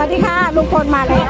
วัสดีค่ะลุงพลมาแล้ว